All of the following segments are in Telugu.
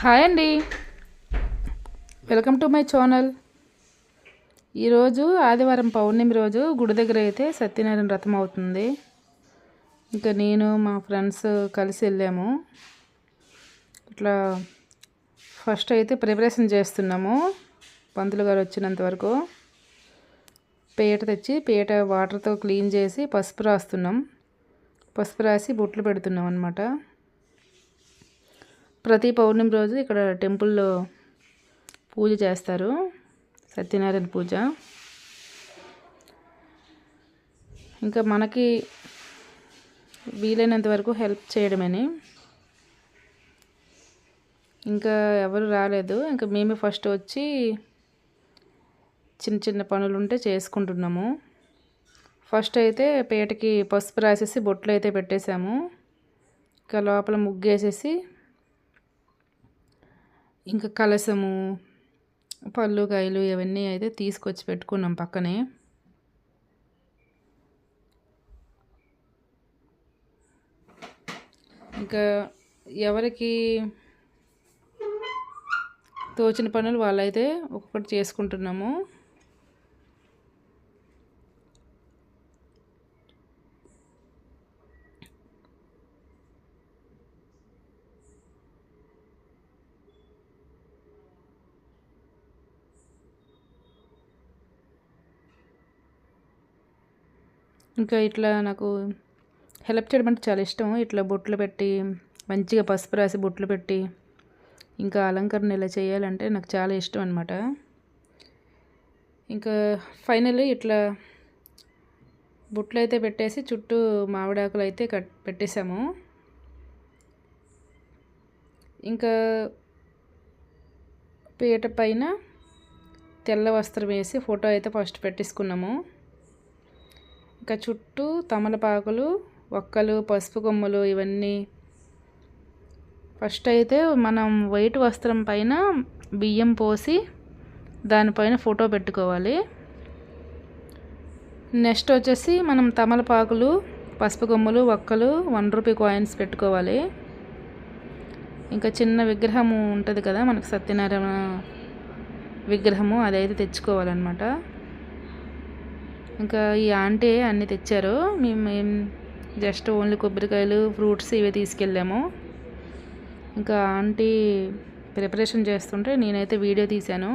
హాయ్ అండి. వెల్కమ్ టు మై ఛానల్ ఈరోజు ఆదివారం పౌర్ణమి రోజు గుడి దగ్గర అయితే సత్యనారాయణ వ్రతం అవుతుంది. ఇంకా నేను మా ఫ్రెండ్స్ కలిసి వెళ్ళాము. ఇట్లా ఫస్ట్ అయితే ప్రిపరేషన్ చేస్తున్నాము. పంతులు గారు వచ్చినంత వరకు పీట తెచ్చి పీట వాటర్తో క్లీన్ చేసి పసుపు రాస్తున్నాం. పసుపు రాసి బొట్లు పెడుతున్నాం అనమాట ప్రతి పౌర్ణమి రోజు ఇక్కడ టెంపుల్లో పూజ చేస్తారు. సత్యనారాయణ పూజ. ఇంకా మనకి వీలైనంత వరకు హెల్ప్ చేయడమని. ఇంకా ఎవరు రాలేదు. ఇంకా మేమే ఫస్ట్ వచ్చి చిన్న చిన్న పనులు ఉంటే చేసుకుంటున్నాము. ఫస్ట్ అయితే పేటకి పసుపు రాసేసి బొట్లు అయితే పెట్టేశాము. ఇంకా లోపల ముగ్గేసేసి ఇంకా కలసము పళ్ళు కాయలు ఇవన్నీ అయితే తీసుకొచ్చి పెట్టుకున్నాం పక్కనే. ఇంకా ఎవరికి తోచిన పనులు వాళ్ళైతే ఒక్కొక్కటి చేసుకుంటున్నాము. ఇంకా ఇట్లా నాకు హెల్ప్ చేయడం అంటే చాలా ఇష్టం ఇట్లా బొట్లు పెట్టి మంచిగా పసుపు రాసి బొట్లు పెట్టి ఇంకా అలంకరణ ఇలా చేయాలంటే నాకు చాలా ఇష్టం అనమాట ఇంకా ఫైనల్ ఇట్లా బొట్లు అయితే పెట్టేసి చుట్టూ మామిడాకులు అయితే కట్ పెట్టేశాము. ఇంకా పీట పైన తెల్ల వస్త్రం వేసి ఫోటో అయితే ఫస్ట్ పెట్టేసుకున్నాము. ఇంకా చుట్టూ తమలపాకులు ఒక్కలు పసుపు కొమ్ములు ఇవన్నీ. ఫస్ట్ అయితే మనం వైట్ వస్త్రం పైన బియ్యం పోసి దానిపైన ఫోటో పెట్టుకోవాలి. నెక్స్ట్ వచ్చేసి మనం తమలపాకులు పసుపు కొమ్ములు ఒక్కలు వన్ రూపీ కాయిన్స్ పెట్టుకోవాలి. ఇంకా చిన్న విగ్రహము ఉంటుంది కదా మనకు సత్యనారాయణ విగ్రహము అదైతే తెచ్చుకోవాలన్నమాట. ఇంకా ఈ ఆంటీ అన్నీ తెచ్చారు. మేము జస్ట్ ఓన్లీ కొబ్బరికాయలు ఫ్రూట్స్ ఇవే తీసుకెళ్ళాము. ఇంకా ఆంటీ ప్రిపరేషన్ చేస్తుంటే నేనైతే వీడియో తీశాను.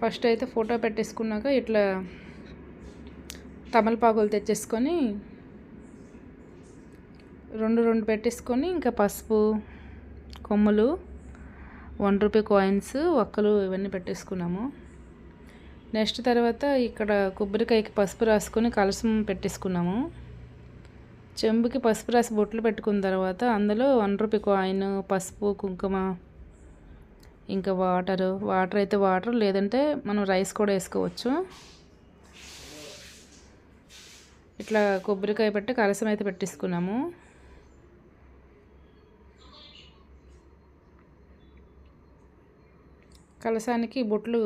ఫస్ట్ అయితే ఫోటో పెట్టేసుకున్నాక ఇట్లా తమలపాకులు తెచ్చేసుకొని రెండు రెండు పెట్టేసుకొని ఇంకా పసుపు కొమ్ములు వన్ రూపీ కాయిన్స్ ఒక్కలు ఇవన్నీ పెట్టేసుకున్నాము. నెక్స్ట్ తర్వాత ఇక్కడ కొబ్బరికాయకి పసుపు రాసుకొని కలసం పెట్టేసుకున్నాము. చెంబుకి పసుపు రాసి బొట్లు పెట్టుకున్న తర్వాత అందులో వన్ రూపీ కాయిన్ పసుపు కుంకుమ ఇంకా వాటర్. వాటర్ అయితే వాటర్ లేదంటే మనం రైస్ కూడా వేసుకోవచ్చు. ఇట్లా కొబ్బరికాయ పెట్టి కలసం అయితే పెట్టేసుకున్నాము. కలసానికి బొట్లు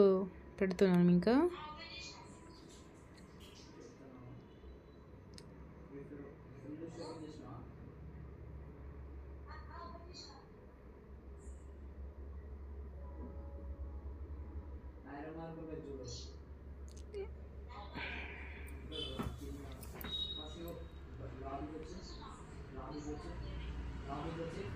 పెడుతున్నాను ఇంకా Thank you.